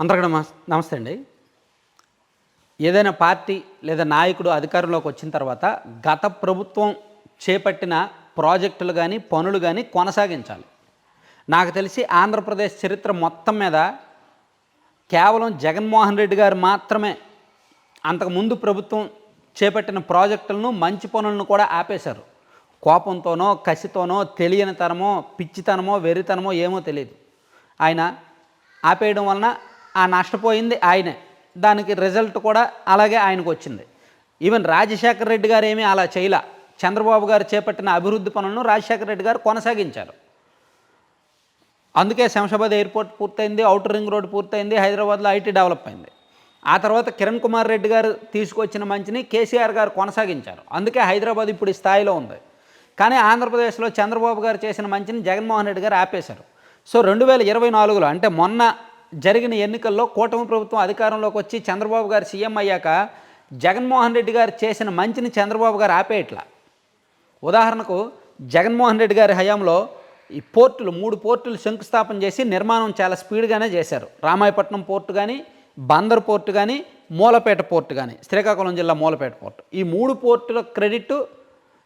అందరికీ నమస్ నమస్తే అండి. ఏదైనా పార్టీ లేదా నాయకుడు అధికారంలోకి వచ్చిన తర్వాత గత ప్రభుత్వం చేపట్టిన ప్రాజెక్టులు కానీ పనులు కానీ కొనసాగించాలి. నాకు తెలిసి ఆంధ్రప్రదేశ్ చరిత్ర మొత్తం మీద కేవలం జగన్మోహన్ రెడ్డి గారు మాత్రమే అంతకుముందు ప్రభుత్వం చేపట్టిన ప్రాజెక్టులను మంచి పనులను కూడా ఆపేశారు. కోపంతోనో కసితోనో తెలియనితనమో పిచ్చితనమో వెర్రితనమో ఏమో తెలియదు ఆయన ఆపేయడం వలన ఆ నష్టపోయింది ఆయనే. దానికి రిజల్ట్ కూడా అలాగే ఆయనకు వచ్చింది. ఈవెన్ రాజశేఖర రెడ్డి గారు ఏమీ అలా చేయలే. చంద్రబాబు గారు చేపట్టిన అభివృద్ధి పనులను రాజశేఖర రెడ్డి గారు కొనసాగించారు. అందుకే శంషాబాద్ ఎయిర్పోర్ట్ పూర్తయింది అవుటర్ రింగ్ రోడ్ పూర్తయింది హైదరాబాద్లో ఐటీ డెవలప్ అయింది. ఆ తర్వాత కిరణ్ కుమార్ రెడ్డి గారు తీసుకొచ్చిన మంచిని కేసీఆర్ గారు కొనసాగించారు. అందుకే హైదరాబాద్ ఇప్పుడు ఈ స్థాయిలో ఉంది. కానీ ఆంధ్రప్రదేశ్లో చంద్రబాబు గారు చేసిన మంచిని జగన్మోహన్ రెడ్డి గారు ఆపేశారు. సో రెండు వేల ఇరవై నాలుగులో అంటే మొన్న జరిగిన ఎన్నికల్లో కూటమి ప్రభుత్వం అధికారంలోకి వచ్చి చంద్రబాబు గారు సీఎం అయ్యాక జగన్మోహన్ రెడ్డి గారు చేసిన మంచిని చంద్రబాబు గారు ఆపేయట్లా. ఉదాహరణకు జగన్మోహన్ రెడ్డి గారి హయాంలో ఈ పోర్టులు మూడు పోర్టులు శంకుస్థాపన చేసి నిర్మాణం చాలా స్పీడ్గానే చేశారు. రామాయపట్నం పోర్టు కానీ బందర్ పోర్టు కానీ మూలపేట పోర్టు కానీ శ్రీకాకుళం జిల్లా మూలపేట పోర్టు. ఈ మూడు పోర్టుల క్రెడిట్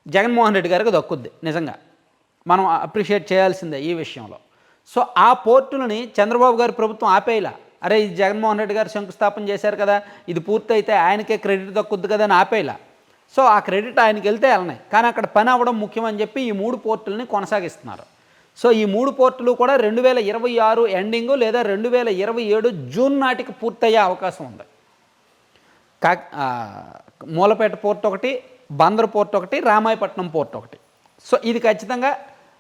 జగన్మోహన్ రెడ్డి గారికి దక్కుద్ది నిజంగా. మనం అప్రిషియేట్ చేయాల్సిందే ఈ విషయంలో. సో ఆ పోర్టులని చంద్రబాబు గారి ప్రభుత్వం ఆపేయలా. అరే ఇది జగన్మోహన్ రెడ్డి గారు శంకుస్థాపన చేశారు కదా ఇది పూర్తయితే ఆయనకే క్రెడిట్ దక్కుద్ది కదా అని ఆపేయలా. సో ఆ క్రెడిట్ ఆయనకి వెళ్తే వెళ్ళనాయి కానీ అక్కడ పని అవ్వడం ముఖ్యమని చెప్పి ఈ మూడు పోర్టులని కొనసాగిస్తున్నారు. సో ఈ మూడు పోర్టులు కూడా రెండు వేల ఇరవై ఆరు ఎండింగు లేదా రెండు వేల ఇరవై ఏడు జూన్ నాటికి పూర్తయ్యే అవకాశం ఉంది. కా మూలపేట పోర్ట్ ఒకటి బందర్ పోర్ట్ ఒకటి రామాయపట్నం పోర్ట్ ఒకటి. సో ఇది ఖచ్చితంగా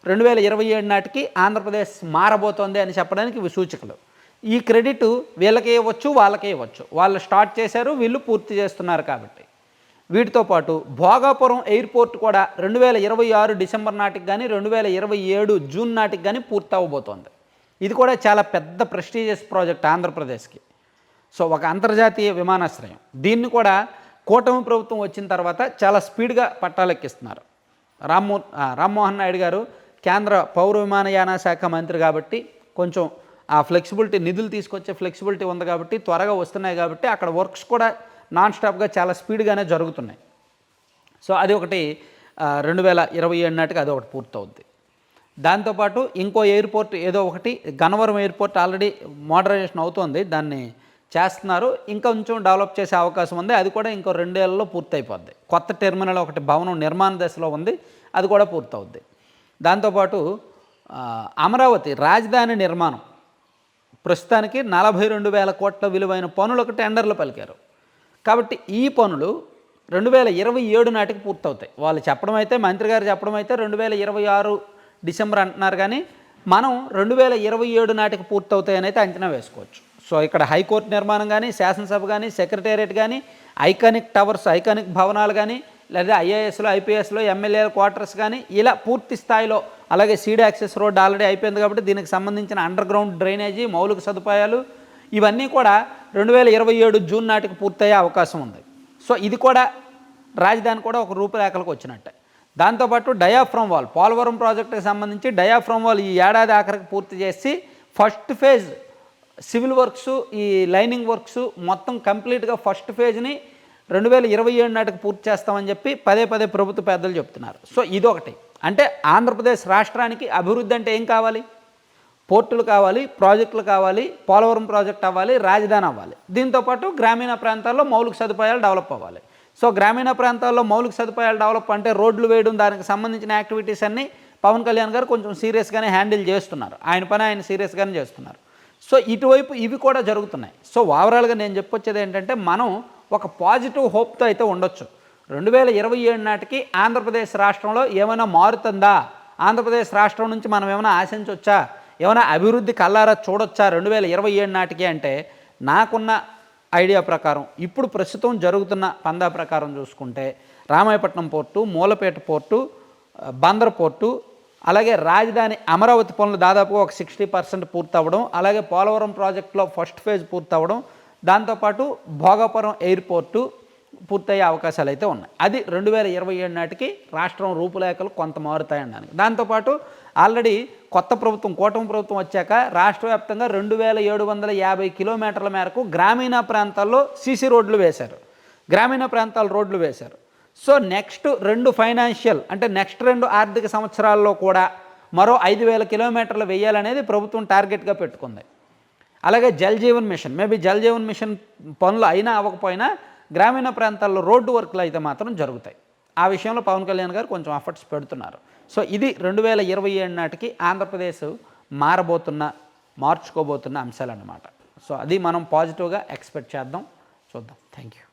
రెండు వేల ఇరవై ఏడు నాటికి ఆంధ్రప్రదేశ్ మారబోతోంది అని చెప్పడానికి ఇవి సూచికలు. ఈ క్రెడిట్ వీళ్ళకే ఇవ్వచ్చు వాళ్ళకే ఇవ్వచ్చు. వాళ్ళు స్టార్ట్ చేశారు వీళ్ళు పూర్తి చేస్తున్నారు కాబట్టి. వీటితో పాటు భోగాపురం ఎయిర్పోర్ట్ కూడా రెండు వేల ఇరవై ఆరు డిసెంబర్ నాటికి కానీ రెండు వేల ఇరవై ఏడు జూన్ నాటికి కానీ పూర్తి అవ్వబోతోంది ఇది కూడా చాలా పెద్ద ప్రెస్టీజియస్ ప్రాజెక్ట్ ఆంధ్రప్రదేశ్కి. సో ఒక అంతర్జాతీయ విమానాశ్రయం. దీన్ని కూడా కూటమి ప్రభుత్వం వచ్చిన తర్వాత చాలా స్పీడ్గా పట్టాలెక్కిస్తున్నారు. రామ్మో రామ్మోహన్ నాయుడు గారు కేంద్ర పౌర విమానయాన శాఖ మంత్రి కాబట్టి కొంచెం ఆ ఫ్లెక్సిబిలిటీ నిధులు తీసుకొచ్చే ఫ్లెక్సిబిలిటీ ఉంది కాబట్టి త్వరగా వస్తున్నాయి కాబట్టి అక్కడ వర్క్స్ కూడా నాన్ స్టాప్గా చాలా స్పీడ్గానే జరుగుతున్నాయి. సో అది ఒకటి రెండు వేల ఇరవై ఏడు నాటికి అది ఒకటి పూర్తవుద్ది. దాంతోపాటు ఇంకో ఎయిర్పోర్ట్ ఏదో ఒకటి గన్నవరం ఎయిర్పోర్ట్ ఆల్రెడీ మోడరైజేషన్ అవుతోంది దాన్ని చేస్తున్నారు. ఇంకా కొంచెం డెవలప్ చేసే అవకాశం ఉంది అది కూడా ఇంకో రెండేళ్ళలో పూర్తయిపోద్ది. కొత్త టెర్మినల్ ఒకటి భవనం నిర్మాణ దశలో ఉంది అది కూడా పూర్తవుద్ది. దాంతోపాటు అమరావతి రాజధాని నిర్మాణం. ప్రస్తుతానికి నలభై రెండు వేల కోట్ల విలువైన పనులకు టెండర్లు పలికారు. కాబట్టి ఈ పనులు రెండు వేల ఇరవై ఏడు నాటికి పూర్తవుతాయి. వాళ్ళు చెప్పడం అయితే మంత్రి గారు చెప్పడం అయితే రెండు వేల ఇరవై ఆరు డిసెంబర్ అంటున్నారు కానీ మనం రెండు వేల ఇరవై ఏడు నాటికి పూర్తవుతాయని అయితే అంచనా వేసుకోవచ్చు. సో ఇక్కడ హైకోర్టు నిర్మాణం కానీ శాసనసభ కానీ సెక్రటేరియట్ కానీ ఐకానిక్ టవర్స్ ఐకానిక్ భవనాలు కానీ లేదా ఐఏఎస్లో ఐపీఎస్లో ఎమ్మెల్యేల క్వార్టర్స్ కానీ ఇలా పూర్తి స్థాయిలో అలాగే సీడ్ యాక్సెస్ రోడ్ ఆల్రెడీ అయిపోయింది కాబట్టి దీనికి సంబంధించిన అండర్ గ్రౌండ్ డ్రైనేజీ మౌలిక సదుపాయాలు ఇవన్నీ కూడా రెండు వేల ఇరవై ఏడు జూన్ నాటికి పూర్తయ్యే అవకాశం ఉంది. సో ఇది కూడా రాజధాని కూడా ఒక రూపురేఖలకు వచ్చినట్టే. దాంతోపాటు డయాఫ్రమ్ వాల్ పోలవరం ప్రాజెక్టుకి సంబంధించి డయాఫ్రమ్ వాల్ ఈ ఏడాది ఆఖరికి పూర్తి చేసి ఫస్ట్ ఫేజ్ సివిల్ వర్క్స్ ఈ లైనింగ్ వర్క్స్ మొత్తం కంప్లీట్గా ఫస్ట్ ఫేజ్ని రెండు వేల ఇరవై ఏడు నాటికి పూర్తి చేస్తామని చెప్పి పదే పదే ప్రభుత్వ పెద్దలు చెప్తున్నారు. సో ఇదొకటి. అంటే ఆంధ్రప్రదేశ్ రాష్ట్రానికి అభివృద్ధి అంటే ఏం కావాలి? పోర్టులు కావాలి ప్రాజెక్టులు కావాలి పోలవరం ప్రాజెక్ట్ అవ్వాలి రాజధాని అవ్వాలి. దీంతోపాటు గ్రామీణ ప్రాంతాల్లో మౌలిక సదుపాయాలు డెవలప్ అవ్వాలి. సో గ్రామీణ ప్రాంతాల్లో మౌలిక సదుపాయాలు డెవలప్ అంటే రోడ్లు వేయడం దానికి సంబంధించిన యాక్టివిటీస్ అన్నీ పవన్ కళ్యాణ్ గారు కొంచెం సీరియస్గానే హ్యాండిల్ చేస్తున్నారు. ఆయన పని ఆయన సీరియస్గానే చేస్తున్నారు. సో ఇటువైపు ఇవి కూడా జరుగుతున్నాయి. సో ఓవరాల్గా నేను చెప్పొచ్చేది ఏంటంటే మనం ఒక పాజిటివ్ హోప్తో అయితే ఉండొచ్చు. రెండు వేల ఇరవై ఏడు నాటికి ఆంధ్రప్రదేశ్ రాష్ట్రంలో ఏమైనా మారుతుందా? ఆంధ్రప్రదేశ్ రాష్ట్రం నుంచి మనం ఏమైనా ఆశించవచ్చా ఏమైనా అభివృద్ధి కల్లారా చూడొచ్చా రెండు వేల ఇరవై ఏడు నాటికి అంటే? నాకున్న ఐడియా ప్రకారం ఇప్పుడు ప్రస్తుతం జరుగుతున్న పందా ప్రకారం చూసుకుంటే Ramayapatnam port Mulapeta port Bandar port అలాగే రాజధాని అమరావతి పనులు దాదాపుగా ఒక సిక్స్టీ పర్సెంట్ పూర్తవ్వడం అలాగే పోలవరం ప్రాజెక్టులో ఫస్ట్ ఫేజ్ పూర్తవ్వడం దాంతోపాటు భోగాపురం ఎయిర్పోర్టు పూర్తయ్యే అవకాశాలు అయితే ఉన్నాయి. అది రెండు వేల ఇరవై ఏడు నాటికి రాష్ట్రం రూపురేఖలు కొంత మారుతాయనడానికి దాంతోపాటు ఆల్రెడీ కొత్త ప్రభుత్వం కూటమి ప్రభుత్వం వచ్చాక రాష్ట్ర వ్యాప్తంగా రెండు వేల ఏడు వందల యాభై కిలోమీటర్ల మేరకు గ్రామీణ ప్రాంతాల్లో సీసీ రోడ్లు వేశారు. గ్రామీణ ప్రాంతాల రోడ్లు వేశారు. సో నెక్స్ట్ రెండు ఫైనాన్షియల్ అంటే నెక్స్ట్ రెండు ఆర్థిక సంవత్సరాల్లో కూడా మరో ఐదు వేల కిలోమీటర్లు వేయాలనేది ప్రభుత్వం టార్గెట్గా పెట్టుకుంది. అలాగే Jal Jeevan mission. Maybe Jal Jeevan mission పనులు అయినా అవ్వకపోయినా గ్రామీణ ప్రాంతాల్లో రోడ్డు వర్క్లు అయితే మాత్రం జరుగుతాయి. ఆ విషయంలో పవన్ కళ్యాణ్ గారు కొంచెం ఎఫర్ట్స్ పెడుతున్నారు. సో ఇది రెండు వేల ఇరవై ఏడు నాటికి ఆంధ్రప్రదేశ్ మారబోతున్న మార్చుకోబోతున్న అంశాలన్నమాట. సో అది మనం పాజిటివ్గా ఎక్స్పెక్ట్ చేద్దాం. చూద్దాం. Thank you